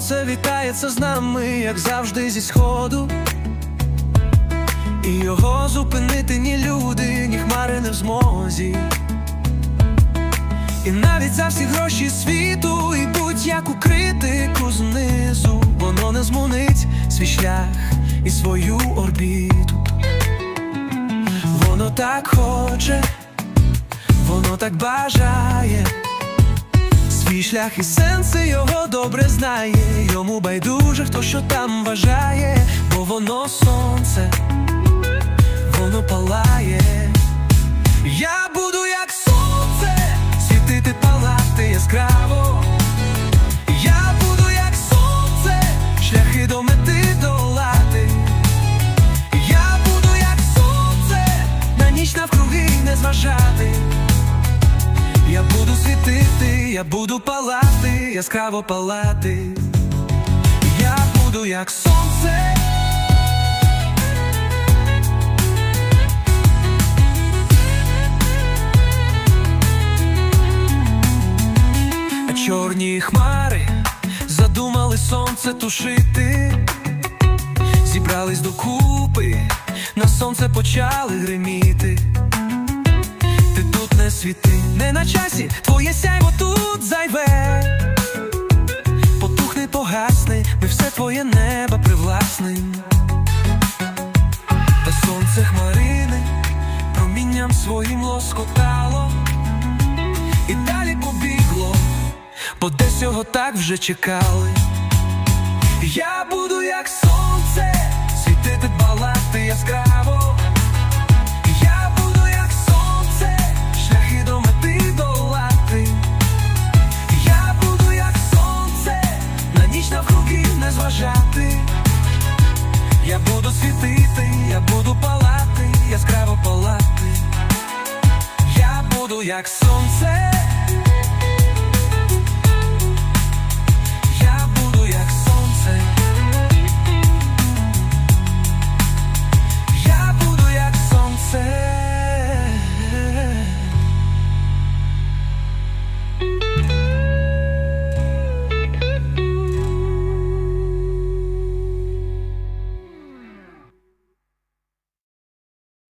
Сонце вітається з нами, як завжди, зі сходу. І його зупинити ні люди, ні хмари не в змозі. І навіть за всі гроші світу і будь-яку критику знизу, воно не змунить свій шлях і свою орбіту. Воно так хоче, воно так бажає. Свій шлях і сенси його добре знає. Йому байдуже, хто що там вважає, бо воно сонце, воно палає. Я буду як сонце, світити палати яскраво. Я буду як сонце, шляхи до мети долати. Я буду як сонце, на ніч навкруги не зважати. Я буду світити, я буду палати, яскраво палати. Я буду як сонце. А чорні хмари задумали сонце тушити, зібрались докупи, на сонце почали гриміти. Світи, не на часі, твоє сяйво тут зайве. Потухни, погасни, ми все твоє небо привласним. Та сонце хмарини промінням своїм лоскотало і далі побігло, бо десь його так вже чекали. Я буду як сонце, світити балати яскраво. як сонце.